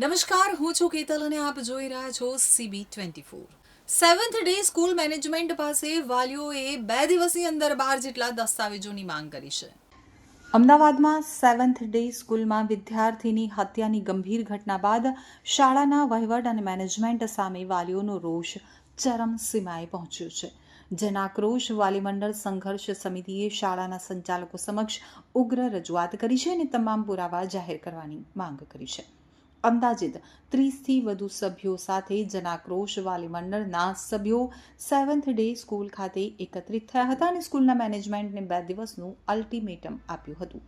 નમસ્કાર, હું છું કેતલ અને આપ જોઈ રહ્યા છો CB twenty four seventh day school management પાસે વાલીઓએ બે દિવસની અંદર બાર જેટલા દસ્તાવેજોની માંગ કરી છે. અમદાવાદમાં સેવન્થ ડે સ્કૂલમાં વિદ્યાર્થીની હત્યાની ગંભીર ઘટના બાદ શાળાના વહીવટ અને મેનેજમેન્ટ સામે વાલીઓનો રોષ ચરમસીમાએ પહોંચ્યો છે. જેના આક્રોશ વાલી સંઘર્ષ સમિતિએ શાળાના સંચાલકો સમક્ષ ઉગ્ર રજૂઆત કરી છે અને તમામ પુરાવા જાહેર કરવાની માંગ કરી છે. અંદાજિત ત્રીસથી વધુ સભ્યો સાથે જનાક્રોશ વાલીમંડળના સભ્યો સેવન્થ ડે સ્કૂલ ખાતે એકત્રિત થયા હતા અને સ્કૂલના મેનેજમેન્ટને બે દિવસનું અલ્ટિમેટમ આપ્યું હતું.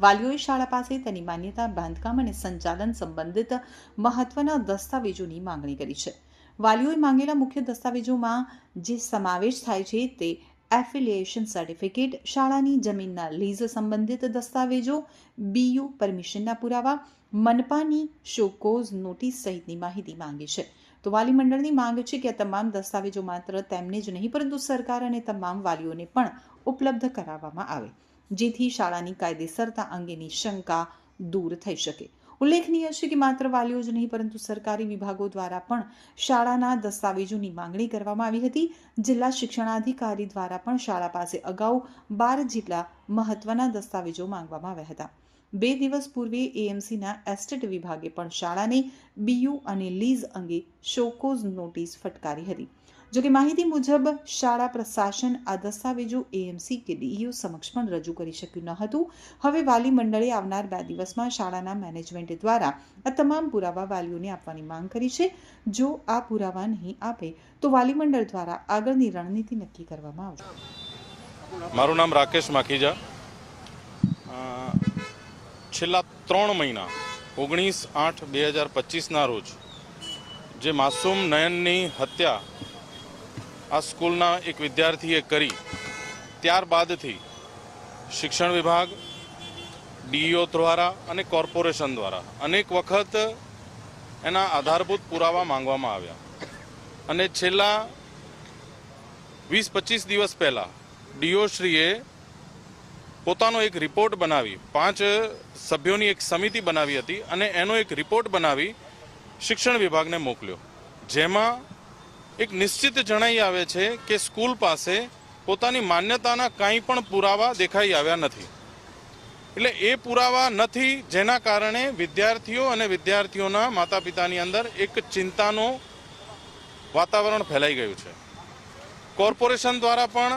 વાલીઓએ શાળા પાસે તેની માન્યતા, બાંધકામ અને સંચાલન સંબંધિત મહત્વના દસ્તાવેજોની માંગણી કરી છે. વાલીઓએ માંગેલા મુખ્ય દસ્તાવેજોમાં જે સમાવેશ થાય છે તે એફિલિએશન સર્ટિફિકેટ, શાળાની જમીનના લીઝ સંબંધિત દસ્તાવેજો, બીયુ પરમિશનના પુરાવા મનપાની શોકોઝ નોટિસ સહિતની માહિતી માંગી છે. તો વાલી મંડળની માંગ છે કે આ તમામ દસ્તાવેજો માત્ર તેમને જ નહીં, પરંતુ સરકાર અને તમામ વાલીઓને પણ ઉપલબ્ધ કરાવવામાં આવે, જેથી શાળાની કાયદેસરતા અંગેની શંકા દૂર થઈ શકે. ઉલ્લેખનીય છે કે માત્ર વાલીઓ જ નહીં, પરંતુ સરકારી વિભાગો દ્વારા પણ શાળાના દસ્તાવેજોની માંગણી કરવામાં આવી હતી. જિલ્લા શિક્ષણાધિકારી દ્વારા પણ શાળા પાસે અગાઉ બાર જેટલા મહત્વના દસ્તાવેજો માંગવામાં આવ્યા હતા. બે દિવસ પૂર્વે એએમસીના એસ્ટેટ વિભાગે પણ શાળાને બીયુ અને લીઝ અંગે શોકોઝ નોટિસ ફટકારી હતી. જોકે માહિતી મુજબ, શાળા પ્રશાસન આ દસ્તાવેજો એએમસી કે ડીઈઓ સમક્ષ પણ રજૂ કરી શક્યું ન હતું. હવે વાલી મંડળે આવનાર બે દિવસમાં શાળાના મેનેજમેન્ટ દ્વારા આ તમામ પુરાવા વાલીઓને આપવાની માંગ કરી છે. જો આ પુરાવા નહીં આપે, તો વાલી મંડળ દ્વારા આગળની રણનીતિ નક્કી કરવામાં આવશે. મારું નામ રાકેશ માખીજા. છેલ્લા ત્રણ મહિના, ઓગણીસ આઠ બે હજાર પચીસના રોજ, જે માસૂમ નયનની હત્યા આ સ્કૂલના એક વિદ્યાર્થીએ કરી, ત્યારબાદથી શિક્ષણ વિભાગ, ડીઈઓ દ્વારા અને કોર્પોરેશન દ્વારા અનેક વખત એના આધારભૂત પુરાવા માંગવામાં આવ્યા. અને છેલ્લા વીસ પચીસ દિવસ પહેલાં ડીઓશ્રીએ પોતાનો એક રિપોર્ટ બનાવી, પાંચ સભ્યોની એક સમિતિ બનાવી હતી અને એનો એક રિપોર્ટ બનાવી શિક્ષણ વિભાગને મોકલ્યો. જેમાં એક નિશ્ચિત જણાઈ આવે છે કે સ્કૂલ પાસે પોતાની માન્યતાના કાંઈ પણ પુરાવા દેખાઈ આવ્યા નથી. એટલે એ પુરાવા નથી જેના કારણે વિદ્યાર્થીઓ અને વિદ્યાર્થીઓના માતા પિતાની અંદર એક ચિંતાનો વાતાવરણ ફેલાઈ ગયું છે. કોર્પોરેશન દ્વારા પણ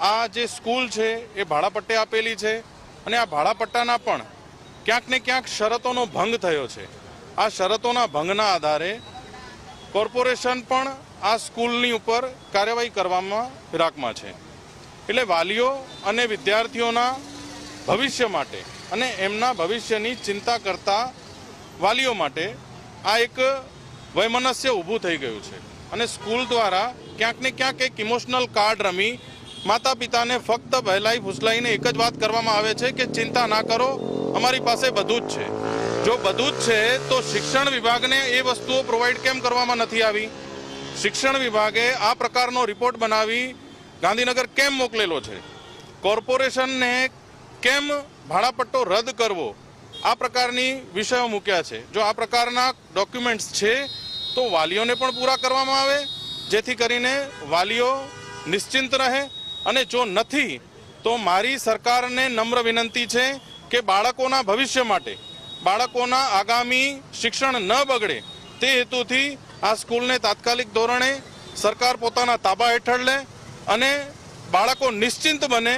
આ જે સ્કૂલ છે, એ ભાડાપટ્ટે આપેલી છે અને આ ભાડાપટ્ટાના પણ ક્યાંક ને ક્યાંક શરતોનો ભંગ થયો છે. આ શરતોના ભંગના આધારે કોર્પોરેશન પણ આ સ્કૂલની ઉપર કાર્યવાહી કરવામાં ફિરાકમાં છે. એટલે વાલીઓ અને વિદ્યાર્થીઓના ભવિષ્ય માટે અને એમના ભવિષ્યની ચિંતા કરતા વાલીઓ માટે આ એક વૈમનસ્ય ઊભું થઈ ગયું છે. અને સ્કૂલ દ્વારા ક્યાંક ને ક્યાંક એક ઇમોશનલ કાર્ડ રમી માતા પિતાને ફક્ત બહેલાઈ ફૂસલાઈને એક જ વાત કરવામાં આવે છે કે ચિંતા ના કરો, અમારી પાસે બધું જ છે. જો બધું જ છે, તો શિક્ષણ વિભાગને એ વસ્તુઓ પ્રોવાઈડ કેમ કરવામાં નથી આવી? શિક્ષણ વિભાગે આ પ્રકારનો રિપોર્ટ બનાવી ગાંધીનગર કેમ મોકલેલો છે? કોર્પોરેશનને કેમ ભાડાપટ્ટો રદ કરવો? આ પ્રકારની વિષયો મૂક્યા છે. જો આ પ્રકારના ડોક્યુમેન્ટ્સ છે, તો વાલીઓને પણ પૂરા કરવામાં આવે, જેથી કરીને વાલીઓ નિશ્ચિંત રહે અને જો નથી, તો મારી સરકારને નમ્ર વિનંતી છે કે બાળકોના ભવિષ્ય માટે, બાળકોના આગામી શિક્ષણ ન બગડે, તે હેતુથી આ સ્કૂલને તાત્કાલિક ધોરણે સરકાર પોતાના તાબા હેઠળ લે અને બાળકો નિશ્ચિંત બને.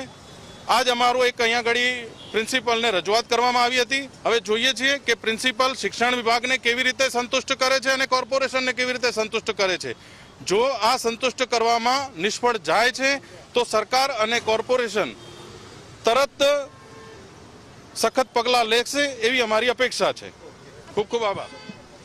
આજ અમારું એક અહીંયા ઘડી પ્રિન્સિપલને રજૂઆત કરવામાં આવી હતી. હવે જોઈએ છીએ કે પ્રિન્સિપલ શિક્ષણ વિભાગને કેવી રીતે સંતુષ્ટ કરે છે અને કોર્પોરેશનને કેવી રીતે સંતુષ્ટ કરે છે. જો આ સંતુષ્ટ કરવામાં નિષ્ફળ જાય છે, તો સરકાર અને કોર્પોરેશન તરત સખત પગલાં લેશે એવી અમારી અપેક્ષા છે. ખૂબ ખૂબ આભાર.